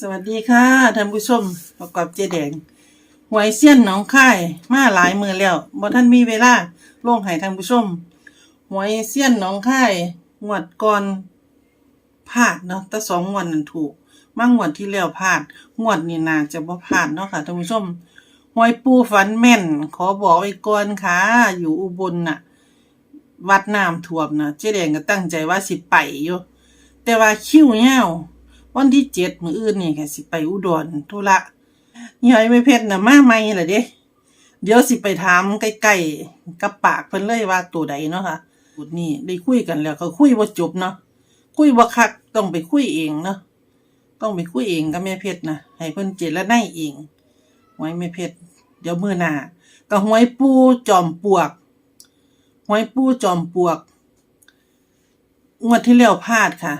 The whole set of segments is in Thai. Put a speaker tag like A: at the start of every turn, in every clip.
A: สวัสดีค่ะท่านผู้ชมประกอบเจแดงหวยเสี้ยนหนองค่ายมาหลายมือแล้วบ่ท่านมีเวลาลงให้ท่านผู้ชมหวยเสี้ยนหนองค่ายงวดก่อนพลาดเนาะแต่สองงวดนั้นถูกมางวดที่แล้วพลาดงวดนี้น่าจะบ่พลาดเนาะค่ะท่านผู้ชมหวยปูฝันแม่น ขอบอกไว้ก่อนค่ะ อยู่อุบลน่ะ วัดน้ำท่วมน่ะเจ๊แดงก็ตั้งใจว่าสิไปอยู่แต่ว่าคิ้วเหี่ย วันที่เจ็ดมืออื่นนี่ก็สิไปอุดรธุระยายไม่เพชรน่ะมาใหม่ล่ะเด้เดี๋ยวสิไปถามใกล้ๆกับปากเพิ่นเลยว่าตัวใดเนาะค่ะพูดนี่ได้คุยกันแล้วก็คุยบ่าจบเนาะคุยบ่าคักต้องไปคุยเองเนาะต้องไปคุยเองกับแม่เพชรนะให้เพิ่นเจรนายเองหวยแม่เพชรเดี๋ยวมือหน้าก็หวยปูจอมปลวกหวยปูจอมปลวกงวดที่แล้วพลาดค่ะ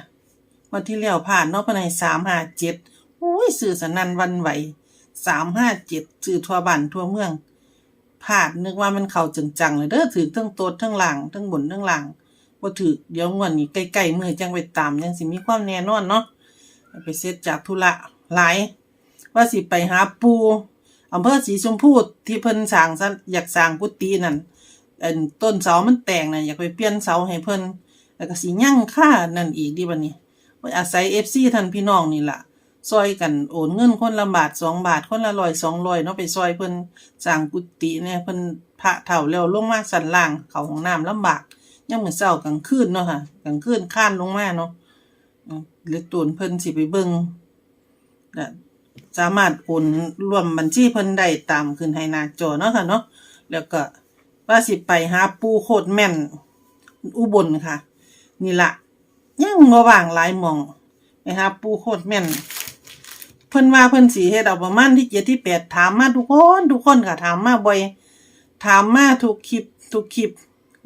A: วดที่แล้วพลาดเนาะภายในสามห้าเจ็ดโอ้ยสื่อสนันวันไหวสามห้าเจ็ดสื่อทั่วบ้านทั่วเมืองพลาดนึกว่ามันเข้าจังๆเลยเด้อถือทั้งโตดทั้งหลังทั้งบนทั้งหลังบ่าถือเดี๋ยวงวดนี้ใกล้ๆมือจังไปตามยังสิมีความแน่นอนเนาะไปเสร็จจากธุระหลายว่าสิไปหาปูอำเภอสีชมพูที่เพิ่นสร้างอยากสร้างกุฏินั่นต้นเสามันแตกน่ะอยากไปเปลี่ยนเสาให้เพิ่นแล้วก็สิยั่งค่านั่นอีกดิบัดนี้ว่า อาศัย FC ท่านพี่น้องนี่ล่ะซอยกันโอนเงินคนละบาทสองบาทคนละร้อยสองร้อยเนาะไปซอยเพิ่นสร้างกุฏิเนี่ยเพิ่นพระเฒ่าแล้วลงมาสันล่างเขาห้องน้ำลำบากยามมื้อเช้ากลางคืนเนาะค่ะกลางคืนค้านลงมาเนาะหรือตูนเพิ่นสิไปเบิ่งสามารถโอนร่วมบัญชีเพิ่นได้ตามขึ้นให้หน้าจอเนาะค่ะเนาะแล้วก็ว่าสิไปหาปูโคตรแม่นอุบลค่ะ นี่ละ ยังบ่ว่างหลายหมองไปหาปูโคตรแม่น เพิ่นว่าเพิ่นสิเฮ็ดเอาประมาณที่เจ็ดที่แปดถามมาทุกคนทุกคนค่ะถามมาบ่อย ถามมาทุกคลิปทุกคลิป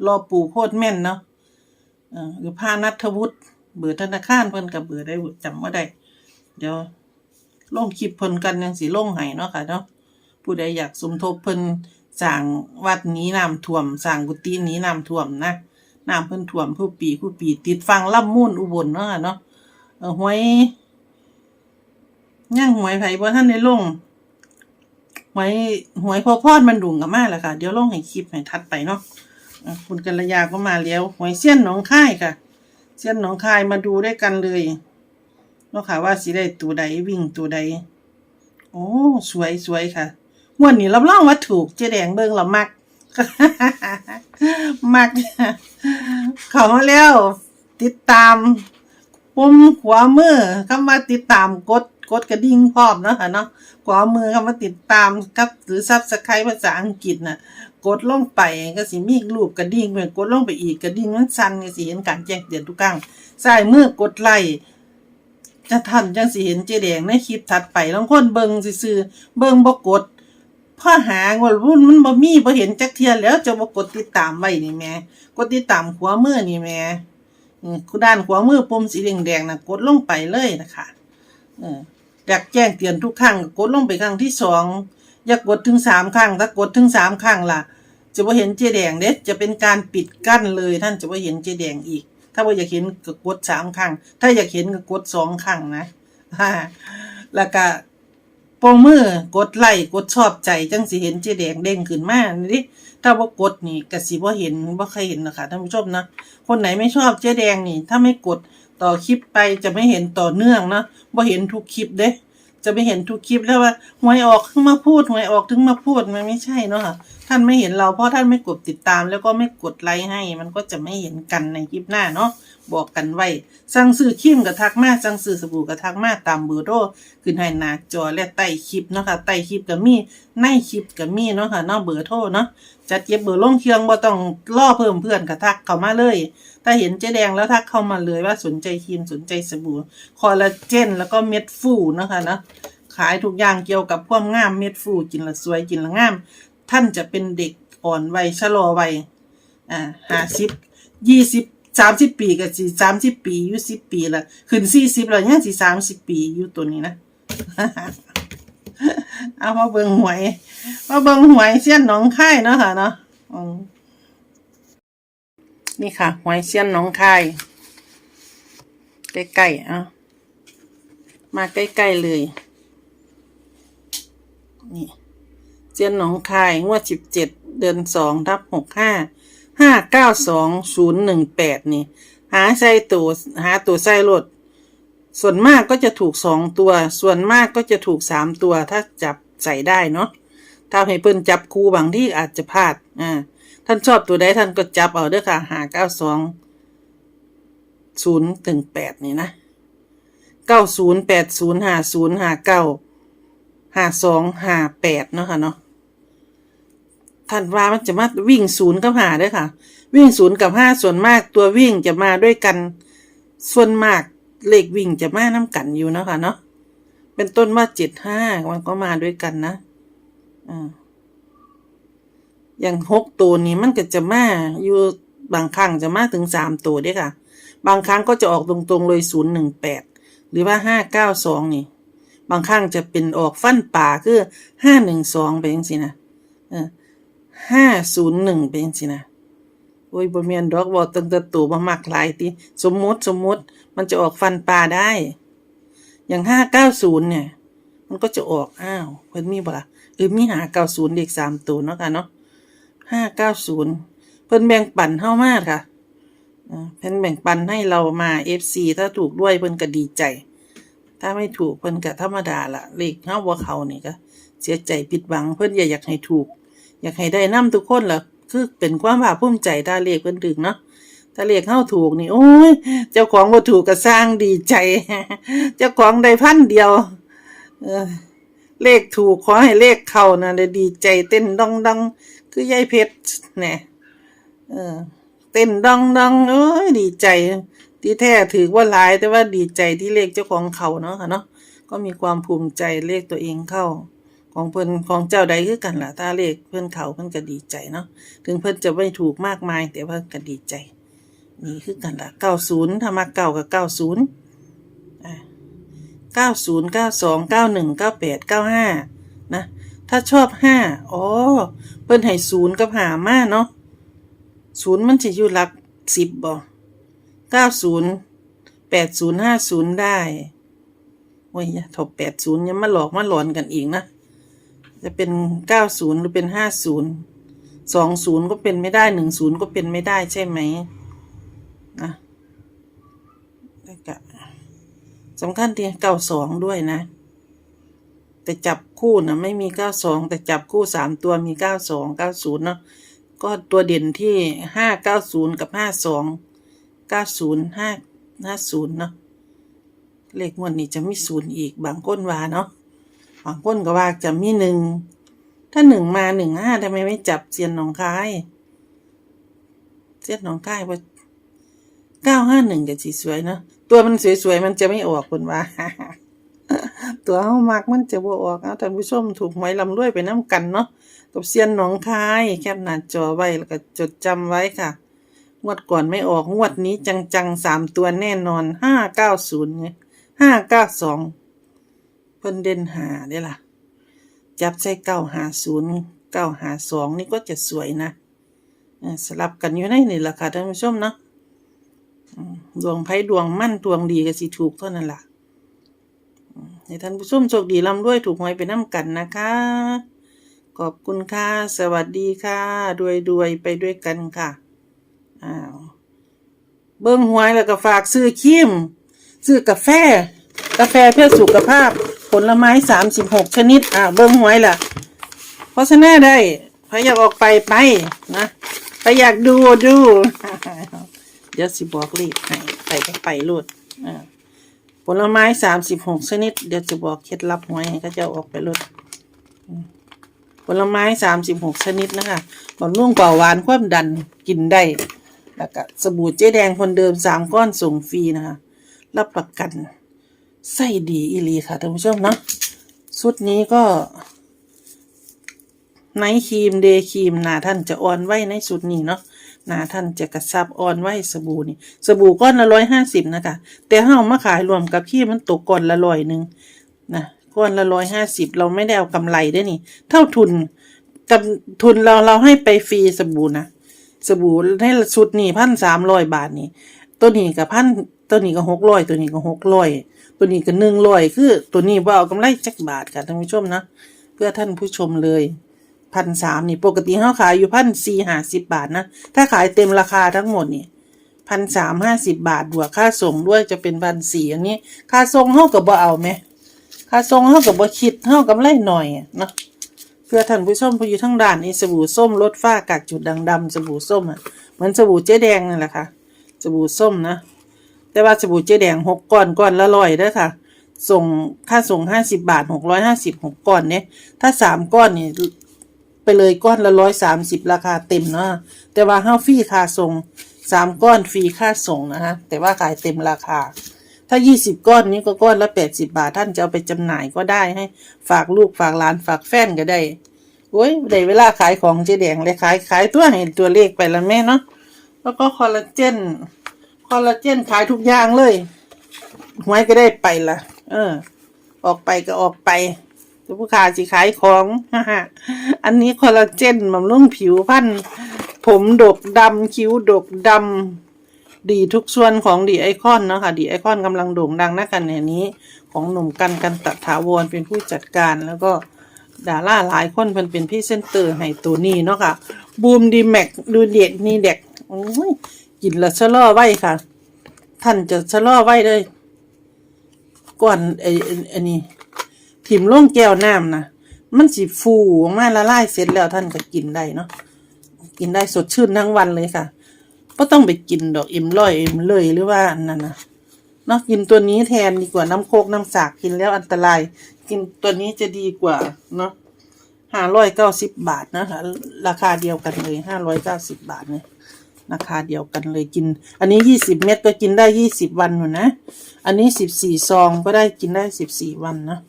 A: รอปูโคตรแม่นเนาะเออหรือพานัทวุฒิเบอร์ธนาคารเพิ่นก็เบอร์ได้จำบ่าได้ เดี๋ยวลงคลิปเพิ่นกันยังสิลงให้เนาะค่ะเนาะผู้ใดอยากสมทบเพิ่นสร้างวัดนี้น้ำท่วมสร้างกุฏินี้น้ำท่วมนะ น้ำเพิ่นท่วมผู้ปีผู้ปี ติดฟังล่ำมูลอุบลเนาะเนาะเออหวยย่างหวยไผบ่ท่านได้ลงหวยหวยพอพอดมันดุงกับมาแล้วค่ะ เดี๋ยวลงให้คลิปให้ทัดไปเนาะคุณกัลยาก็มาแล้วหวยเสี้ยนหนองคายค่ะ เสี้ยนหนองคายมาดูด้วยกันเลยเนาะค่ะว่าสิได้ตัวใดวิ่งตัวใด โอ้ สวยสวยค่ะวดนี้รับรองว่าถูกเจ๊แดงเบิ่งละมัก มัก เขามาแล้ว ติดตามปุ่มขวามือคำว่าติดตามกดกดกระดิ่งพร้อมเนาะค่ะเนาะขวามือคำว่าติดตามกับหรือซับสไครต์ภาษาอังกฤษน่ะ กดลงไปก็สิมีรูปกระดิ่งเหมือนกดลงไปอีกกระดิ่งมันสั่นก็สิเห็นการแจ้งเตือนทุกครั้งซ้ายมือกดไลค์จะทันจังสิเห็นเจแดงในคลิปถัดไปลองคนเบิงซื่อเบิงบ่กด พ่อหางว่ารุ่นมันบ่มีบ่เห็นจักเทียแล้วจะบ่กดติดตามไว้นี่แม่กดติดตามขวามือนี่แม่อืมด้านขวามือปุ่มสีแดงๆนะกดลงไปเลยนะคะเอออยากแจ้งเตือนทุกครั้งกดลงไปครั้งที่สองอย่ากดถึงสามครั้งถ้ากดถึงสามครั้งล่ะ จะบ่เห็นเจแดงเด้จะเป็นการปิดกั้นเลย ท่านจะบ่เห็นเจแดงอีก ถ้าบ่อยากเห็นก็กดสามครั้งถ้าอยากเห็นก็กดสองครั้งนะแล้วก็ ปรมือกดไลค์กดชอบใจจังสิเห็นเจ๊แดงเด้งขึ้นมานี่ดิถ้าว่ากดนี่กสิบ่เห็นบ่เคยเห็นนะคะท่านผู้ชมนะคนไหนไม่ชอบเจ๊แดงนี่ ถ้าไม่กดต่อคลิปไปจะไม่เห็นต่อเนื่องนะบ่เห็นทุกคลิปเด้จะไม่เห็นทุกคลิปแล้วว่าหวยออกถึงมาพูดหวยออกถึงมาพูดมันไม่ใช่เนาะค่ะ ท่านไม่เห็นเราเพราะท่านไม่กดติดตาม แล้วก็ไม่กดไลค์ให้ มันก็จะไม่เห็นกันในคลิปหน้าเนาะบอกกันไว้สั่งซื้อครีมกับทักมาสั่งซื้อสบู่กับทักมาตามเบอร์โทรขึ้นให้หน้าจอและใต้คลิปเนาะค่ะใต้คลิปก็มีในคลิปก็มีเนาะค่ะนาะเบอร์โทรเนาะจัดเก็บเบอร์ลงเครื่องบ่ต้องรอเพิ่มเพื่อนก็ทักเข้ามาเลยถ้าเห็นเจ๊แดงแล้วทักเข้ามาเลยว่าสนใจครีมสนใจสบู่คอลลาเจนแล้วก็เม็ดฟูเนาะค่ะเนาะขายทุกอย่างเกี่ยวกับความงามเม็ดฟูกินละสวยกินละงาม ท่านจะเป็นเด็กอ่อนวัยชะลอวัยอ่าห้าสิบยี่สิบสามสิบปีก็สิสามสิบปีอยู่สิบปีละขึ้นสี่สิบแล้วยังสิสามสิบปีอยู่ตัวนี้นะเอามาเบิงหวยมาเบิงหวยเสี้ยนหนองคายเนาะค่ะเนาะนี่ค่ะหวยเสี้ยนหนองคายใกล้ๆอะมาใกล้ๆเลย นี่ เจียนหนองคายงวดสิบเจ็ดเดือนสองทับหกห้าห้าเก้าสองศูนย์หนึ่งแปดนี่ หาใส่ตัวหาตัวใส่รถส่วนมากก็จะถูกสองตัว ส่วนมากก็จะถูกสามตัว ถ้าจับใส่ได้เนาะถ้าให้เพิ่นจับคู่บางที่อาจจะพลาดอ่าท่านชอบตัวใดท่านก็จับเอาเด้อค่ะหาเก้าสองศูนย์ถึงแปดนี่นะเก้าศูนย์แปดศูนย์ห้าศูนย์ห้าเก้าห้าสองห้าแปดเนาะค่ะเนาะ ท่านว่ามันจะมาวิ่งศูนย์กับหาด้วยค่ะ วิ่งศูนย์กับห้าส่วนมากตัววิ่งจะมาด้วยกัน ส่วนมากเลขวิ่งจะมาน้ำกันอยู่นะคะเนาะเป็นต้นว่าเจ็ดห้ามันก็มาด้วยกันนะอ่าอย่างหกตัวนี้มันก็จะมาอยู่บางครั้งจะมาถึงสามตัวด้วยค่ะ บางครั้งก็จะออกตรงๆเลยศูนย์หนึ่งแปดหรือว่าห้าเก้าสองนี่ บางครั้งจะเป็นออกฟันป่าคือห้าหนึ่งสองไปยังสินะเออ ห้าศูนย์หนึ่งเป็นสินะโอ้ยบ่แม่นดอกบอกตั้งแต่ตัวบ่มักหลายติสมมติสมมติมันจะออกฟันปลาได้ อย่างห้าเก้าศูนย์เนี่ย มันก็จะออกอ้าวเพิ่นมีบ่ล่ะเออมีหาเก้าศูนย์เด็กสามตัวเนาะค่ะเนาะห้าเก้าศูนย์เพิ่นแบ่งปันเฮามากค่ะเพิ่นแบ่งปันให้เรามาเอฟซีถ้าถูกด้วยเพิ่นก็ดีใจ ถ้าไม่ถูกเพิ่นก็ธรรมดาละเลขเฮาบ่เขานี่ก็เสียใจผิดหวังเพิ่นอย่าอยากให้ถูก อยากให้ได้นํทุกคนล่ะคือเป็นความภาคภูมิใจถ้าเลขเพิ่นถึงเนาะถ้าเลขเข้าถูกนี่โอ้ย เจ้าของบ่ถูกก็สร้างดีใจ เจ้าของได้พันเดียว เออเลขถูกขอให้เลขเข้านะได้ดีใจเต้นดองดองคือยายเพชรแหน่เออ เต้นดองดองเอ้ยดีใจ ที่แท้ถือว่าหลายแต่ว่าดีใจที่เลขเจ้าของเขาเนาะค่ะเนาะก็มีความภูมิใจเลขตัวเองเข้า ของเพิ่นของเจ้าใดคือกันล่ะถ้าเลขเพิ่นเขาเพิ่นก็ดีใจเนาะถึงเพิ่นจะไม่ถูกมากมาย แต่เพิ่นก็ดีใจ นี่คือกันล่ะเก้าศูนย์ถ้ามาเก้ากับเก้าศูนย์อ่าเก้าศูนย์เก้าสองเก้าหนึ่งเก้าแปดเก้าห้านะ ถ้าชอบห้าอ๋อเพิ่นให้ศูนย์กับหามาเนาะศูนย์มันจะอยู่หลักสิบบ่เก้าศูนย์แปดศูนย์ห้าศูนย์ได้โอ้ยถบแปดศูนย์ยังมาหลอกมาหลอนกันอีกนะ จะเป็นเก้าศูนย์หรือเป็นห้าศูนย์สองศูนย์ก็เป็นไม่ได้หนึ่งศูนย์ก็เป็นไม่ได้ใช่ไหมนะแล้วก็สำคัญที่เก้าสองด้วยนะ แต่จับคู่นะไม่มีเก้าสองแต่จับคู่สามตัวมีเก้าสองเก้าศูนย์เนาะก็ตัวเด่นที่ห้าเก้าศูนย์กับห้าสองเก้าศูนย์ห้าห้าศูนย์เนาะเลขงวดนี้จะมีศูนย์อีกบางคนวาเนาะ บางคนก็ว่าจะมีหนึ่ง ถ้าหนึ่งมาหนึ่งห้าทำไมไม่จับเซียนหนองคายเซียนหนองคายว่าเก้าห้าหนึ่งกับสีสวยเนาะตัวมันสวยๆมันจะไม่ออกคนว่า ตัวเฮามักมันจะบ่ออกเอาท่านผู้ชมถูกหวยลำรวยไปน้ำกันเนาะกับเซียนหนองคาย แคปหน้าจอไว้แล้วก็จดจำไว้ค่ะงวดก่อนไม่ออกงวดนี้จังๆสามตัวแน่นอนห้าเก้าศูนย์ไงห้าเก้าสอง เพิ่นเด่นหาได้ล่ะ จับใส่เก้าหาศูนย์เก้าหาสองนี่ก็จะสวยนะสลับกันอยู่ในนี่แหละค่ะท่านผู้ชมเนาะดวงไพ่ดวงมั่นดวงดีก็สิถูกเท่านั้นล่ะให้ท่านผู้ชมโชคดีร่ำรวยถูกหวยไปน้ำกันนะคะ ขอบคุณค่ะ สวัสดีค่ะรวยรวยๆไปด้วยกันค่ะอ้าวเบิ้งหวยแล้วก็ฝากซื้อครีมซื้อกาแฟ กาแฟเพื่อสุขภาพ ผลไม้สามสิบหกชนิด อ่าเบิ้งหวยล่ะโฆษณาได้ใครอยากออกไปไปนะใครอยากดูดู เดี๋ยวสิบอกเลขให้ไปก็ไปโลดอ่าผลไม้สามสิบหกชนิด เดี๋ยวจะบอกเคล็ดลับหวยให้เขาเจะออกไปโลดผลไม้สามสิบหกชนิดนะคะบำรุงเบาหวานความดันกินได้ แล้วก็สบู่เจ๊แดงคนเดิมสามก้อนส่งฟรีนะคะ รับประกัน ไส้ดีอีลีค่ะท่านผู้ชมเนาะชุดนี้ก็ไนท์ครีมเดย์ครีมหนาท่านจะอ่อนไหวในชุดนี้เนาะหนาท่านจะกระซับอ่อนไหวสบู่นี่สบู่ก้อนละร้อยห้าสิบนะคะแต่ถ้าเอามาขายรวมกับครีมมันตกก้อนละร้อยหนึ่งนะก้อนละร้อยห้าสิบเราไม่ได้เอากำไรได้นี่ เท่าทุนกับทุนเราเราให้ไปฟรีสบู่นะสบู่ในชุดนี่พันสามร้อยบาทนี่ตัวนี้กับพันตัวนี้ก็หกร้อยตัวนี้ก็หกร้อย ตัวนี้ก็หนึ่งร้อยคือ ตัวนี้ว่าเอากำไรจักบาทค่ะท่านผู้ชมนะเพื่อท่านผู้ชมเลยพันสามนี่ปกติเขาขายอยู่พันสี่ห้าสิบบาทนะ ถ้าขายเต็มราคาทั้งหมดนี่พันสามห้าสิบบาทบวกค่าส่งด้วยจะเป็นพันสี่อันนี้ ค่าส่งเท่ากับบ่เอาไหมค่าส่งเท่ากับบ่คิดเท่ากับไรหน่อยเนาะเพื่อท่านผู้ชมผู้อยู่ทั้งด่านนี่สบู่ส้มลดฝ้ากากจุดด่างดำสบู่ส้มอะเหมือนสบู่เจ๊แดงนั่นแหละค่ะสบู่ส้มนะ แต่ว่าสบู่เจ๊แดงหกก้อนก้อนละร้อยเด้ค่ะ ส่งค่าส่งห้าสิบาทหกร้อยห้าสิบหกก้อนเนี่ยถ้าสามก้อนนี่ไปเลยก้อนละร้อยสามสิบราคาเต็มเนาะแต่ว่าห้าฟรีค่าส่งสามก้อนฟรีค่าส่งนะคะแต่ว่าขายเต็มราคา ถ้ายี่สิบก้อนนี้ก็ก้อนละแปดสิบาทท่านจะเอาไปจำหน่ายก็ได้ให้ ฝากลูกฝากหลานฝากแฟนก็ได้โอ้ยได้เวลาขายของเจ๊แดงเลยขายขายตัวให้ตัวเลขไปแล้วแม่เนาะแล้วก็คอลลาเจน คอลลาเจนขายทุกอย่างเลยหวยก็ได้ไปละเออ ออกไปก็ออกไปแต่ผู้ค้าสิขายของอันนี้คอลลาเจนบำรุงผิวพรรณผมดกดำคิ้วดกดำดีทุกส่วนของดีไอคอนเนาะค่ะดีไอคอนกำลังโด่งดังนักกันแห่นี้ ของหนุ่มกันกันตะถาวรเป็นผู้จัดการแล้วก็ดาราหลายคนเพิ่นเป็นพี่เซนเตอร์ให้ตัวนี้เนาะค่ะบูมดีแม็กดูเด็กนี่เด็กโอ้ย กินและชะลอไว้ค่ะ ท่านจะชะลอไว้เลยก่อนไอ้ไอ้ไอ้นี่ถิ่มล่งแก้วน้ำนะมันสิฟูออกมาละลายเสร็จแล้วท่านก็กินได้เนาะกินได้สดชื่นทั้งวันเลยค่ะก็ต้องไปกินดอกเอ็มร้อยเอ็มเลยหรือว่าอันนั่นนะเนาะกินตัวนี้แทนดีกว่าน้ำโคกน้ำสากกินแล้วอันตราย กินตัวนี้จะดีกว่าเนาะห้าร้อยเก้าสิบบาทนะคะราคาเดียวกันเลยห้าร้อยเก้าสิบบาทเนี่ย ราคาเดียวกันเลยกิน อันนี้ยี่สิบเม็ดก็กินได้ยี่สิบวันอยู่นะ อันนี้สิบสี่ซองก็ได้กินได้สิบสี่วันนะ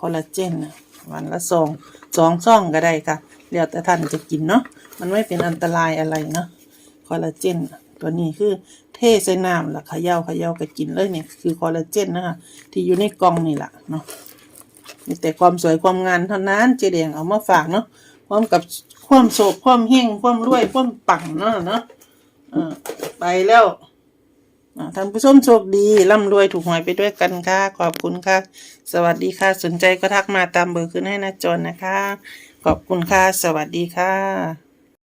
A: คอลลาเจนนะวันละซองสองซองก็ได้ค่ะเดี๋ยวแต่ท่านจะกินเนาะมันไม่เป็นอันตรายอะไรเนาะคอลลาเจนตัวนี้คือเทใส่น้ำล้วเขย่าเขย่าก็กินเลยเนี่ยคือคอลลาเจนนะคะที่อยู่ในกล่องนี่แหละเนาะมีแต่ความสวยความงามเท่านั้นเจแดงเอามาฝากเนาะพร้อมกับความโศกความเฮงความรวยความปังเนาะเนาะ ไปแล้วท่านผู้ชมโชคดีร่ำรวยถูกหวยไปด้วยกันค่ะ ขอบคุณค่ะ สวัสดีค่ะ สนใจก็ทักมาตามเบอร์ขึ้นให้หน้าจอนะคะ ขอบคุณค่ะ สวัสดีค่ะ